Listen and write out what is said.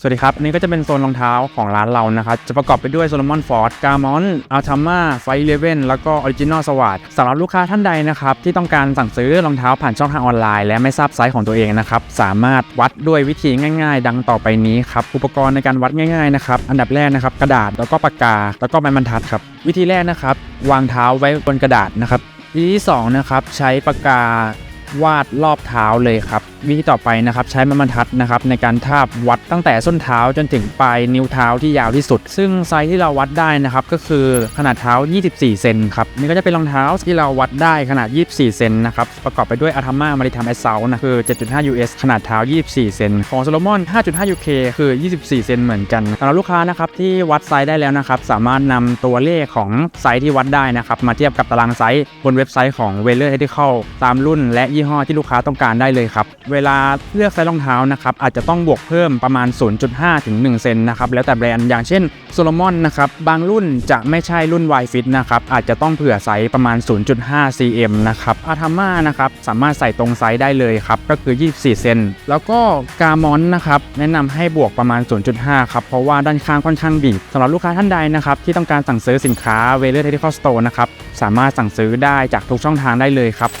สวัสดีครับนนี้ก็จะเป็นโซนรองเท้าของร้านเรานะครับ จะประกอบไปด้วยโซลมอนฟอร์ดกามอนอัลทาม่าไฟเลเว่นแล้วก็ออริจินอลสวัสดสำหรับลูกค้าท่านใดนะครับ ที่ต้องการสั่งซื้อรองเท้าผ่านช่องทางออนไลน์และไม่ทราบไซส์ของตัวเองนะครับ สามารถวัดด้วยวิธีง่ายๆ ดังต่อไปนี้ครับ อุปกรณ์ในการวัดง่ายๆนะครับ อันดับแรกนะครับ กระดาษแล้วก็ปากกา แล้วก็ไม้บรรทัดครับ วิธีแรกนะครับ วางเท้าไว้บนกระดาษนะครับวิธีที่สองนะครับใช้ปากกาวาดรอบเท้าเลยครับวิธีต่อไปนะครับใช้ไม้บรรทัดนะครับในการทาบวัดตั้งแต่ส้นเท้าจนถึงปลายนิ้วเท้าที่ยาวที่สุด ซึ่งไซส์ที่เราวัดได้นะครับก็คือขนาดเท้า 24 เซนครับนี่ก็จะเป็นรองเท้าที่เราวัดได้ขนาด 24 เซนนะครับประกอบไปด้วยอา t าม่ามาริทามแอสเซลนะคือ 7.5 US ขนาดเท้า 24 เซนของโซโลมอน 5.5 UK คือ 24 เซนเหมือนกันสำหรับลูกค้านะครับที่วัดไซส์ได้แล้วนะครับสามารถนำตัวเลขของไซส์ที่วัดได้นะครับมาเทียบกับตารางไซส์บนเว็บไซต์ของ w e l l e r Ethical ตามรุ่นและยี่ห้อที่ลูกค้าต้องการได้เลยครับเวลาเลือกไซส์รองเท้านะครับอาจจะต้องบวกเพิ่มประมาณ 0.5 ถึง 1 เซนนะครับแล้วแต่แบรนด์อย่างเช่นโซโลมอนนะครับบางรุ่นจะไม่ใช่รุ่น Y Fit นะครับอาจจะต้องเผื่อไซส์ประมาณ 0.5 cm นะครับอาทาม่านะครับสามารถใส่ตรงไซส์ได้เลยครับก็คือ 24 เซนแล้วก็กามอนนะครับแนะนำให้บวกประมาณ 0.5 ครับเพราะว่าด้านข้างค่อนข้างบีบสำหรับลูกค้าท่านใดนะครับที่ต้องการสั่งซื้อสินค้า w e l l e r Technical Store นะครับสามารถสั่งซื้อได้จากทุกช่องทางได้เลยครับ